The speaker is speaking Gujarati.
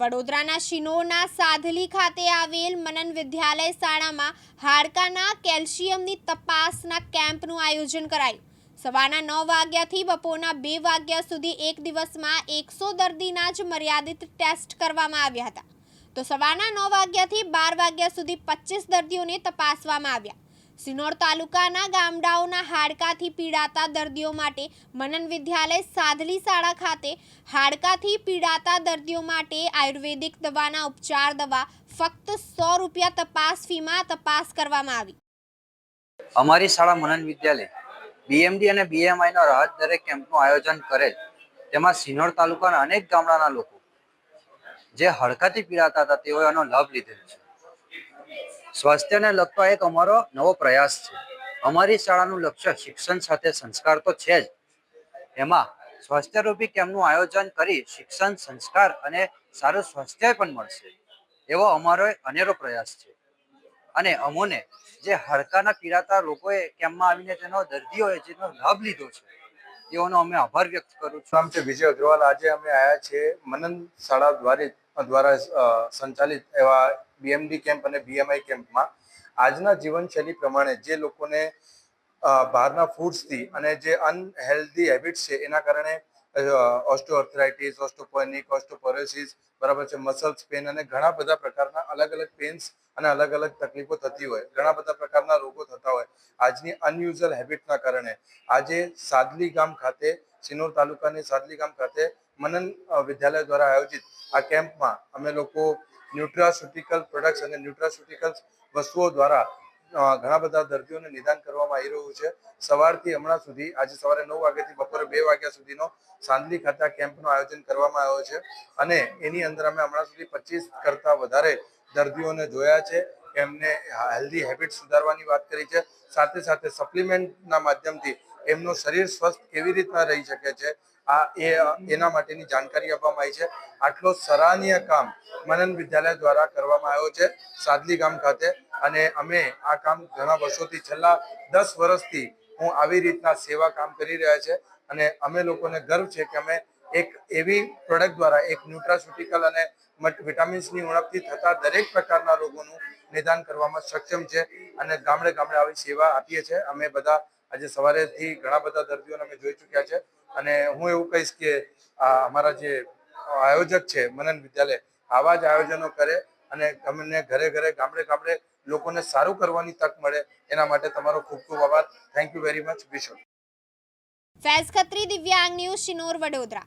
વડોદરાના શિનોરના સાધલી ખાતે આવેલ મનન વિદ્યાલય શાળામાં હાડકાના કેલ્શિયમની તપાસના કેમ્પનું આયોજન કરાયું. સવારના નવ વાગ્યાથી બપોરના બે વાગ્યા સુધી એક દિવસમાં એકસો દર્દીના જ મર્યાદિત ટેસ્ટ કરવામાં આવ્યા હતા. તો સવારના નવ વાગ્યાથી બાર વાગ્યા સુધી પચીસ દર્દીઓને તપાસવામાં આવ્યા. સિનોર તાલુકાના ગામડાઓના હાડકાથી પીડાતા દર્દીઓ માટે મનન વિદ્યાલય સાધલી શાળા ખાતે હાડકાથી પીડાતા દર્દીઓ માટે આયુર્વેદિક દવાના ઉપચાર દવા ફક્ત સો રૂપિયા તપાસ ફીમાં તપાસ કરવામાં આવી. અમારી શાળા મનન વિદ્યાલય બીએમડી અને બીએમઆઈ નો રાહત દરે કેમ્પનું આયોજન કરેલ. તેમાં સિનોર તાલુકાના અનેક ગામડાના લોકો જે હડકાથી પીડાતા હતા તેઓએ આનો લાભ લીધેલ છે. સ્વાસ્થ્યને લગતો એક અમારો નવો પ્રયાસ છે. અમારી શાળાનું લક્ષ્ય શિક્ષણ સાથે સંસ્કાર તો છે જ. એમાં સ્વાસ્થ્યરૂપી કેમ્પનું આયોજન કરી શિક્ષણ, સંસ્કાર અને સારું સ્વાસ્થ્ય પણ મળશે. એવો અમારો અનેરો પ્રયાસ છે. અને અમોને જે હાડકાના પીડાતા લોકોએ કેમ્પમાં આવીને તેનો દર્દીઓએ જેનો લાભ લીધો છે તેઓનો અમે આભાર વ્યક્ત કરું છું. આમ છે વિજય અગ્રવાલ આજે અમે આવ્યા છીએ મનન શાળા દ્વારા દ્વારા સંચાલિત એવા બીએમડી કેમ્પ અને બીએમઆઈ કેમ્પમાં આજના જીવનશૈલી પ્રમાણે જે લોકોને બહારના ફૂડ્સથી અને જે અનહેલ્ધી હેબિટ્સ છે, એના કારણે ઓસ્ટોઆર્થરાઇટિસ ઓસ્ટોપોનિક ઓસ્ટોપોરોસિસ બરાબર છે મસલ્સ પેન અને ઘણા બધા પ્રકારના અલગ અલગ પેન્સ અને અલગ અલગ તકલીફો થતી હોય. ઘણા બધા પ્રકારના રોગો થતા હોય. આજની અનયુઝલ હેબિટના કારણે આજે સાદલી ગામ ખાતે, સિનોર તાલુકાની સાદલી ગામ ખાતે મનન વિદ્યાલય દ્વારા આયોજિત આ કેમ્પમાં અમે લોકો ન્યુટ્રાસ્યુટિકલ પ્રોડક્ટ્સ અને ન્યુટ્રાસ્યુટિકલ્સ વસ્તુઓ દ્વારા ઘણા બધા દર્દીઓને નિદાન કરવામાં આવી રહ્યું છે. સવારથી હમણાં સુધી, આજે સવારે નવ વાગ્યાથી બપોરે બે વાગ્યા સુધીનો સાંદલી ખાતે કેમ્પનું આયોજન કરવામાં આવ્યો છે. અને એની અંદર અમે હમણાં સુધી પચીસ કરતાં વધારે દર્દીઓને જોયા છે. એમને હેલ્ધી હેબિટ સુધારવાની વાત કરી છે. સાથે સાથે સપ્લિમેન્ટના માધ્યમથી એમનું શરીર સ્વસ્થ કેવી રીતના રહી શકે છે? આ એના માટેની જાણકારી આપવામાં આવી છે. આટલો સરાહનીય કામ મનન વિદ્યાલય દ્વારા કરવામાં આવ્યો છે, સાદલી ગામ ખાતે. અને અમે આ કામ ઘણા વર્ષોથી, છેલ્લા દસ વર્ષથી હું આવી રીતના સેવા કામ કરી રહ્યા છે. અને અમે લોકોને ગર્વ છે કે અમે એક એવી પ્રોડક્ટ દ્વારા, એક ન્યુટ્રાસ્યુટિકલ અને વિટામિન્સની ઉણપથી થતા દરેક પ્રકારના રોગોનું નિદાન કરવામાં સક્ષમ છે. અને ગામડે ગામડે આવી સેવા આપીએ છીએ. અમે બધા આજે સવારેથી ઘણા બધા દર્દીઓને અમે જોઈ ચૂક્યા છે. અને હું એવું કહીશ કે અમારા જે આયોજક છે, મનન વિદ્યાલય, આવા જ આયોજનો કરે અને અમને ઘરે ઘરે, ગામડે ગામડે લોકોને સારું કરવાની તક મળે એના માટે તમારો ખૂબ ખૂબ આભાર. થેન્ક યુ વેરી મચ વિશ્વ ફેઝ ખત્રી દિવ્યાંગ ન્યૂઝ શિનોર વડોદરા.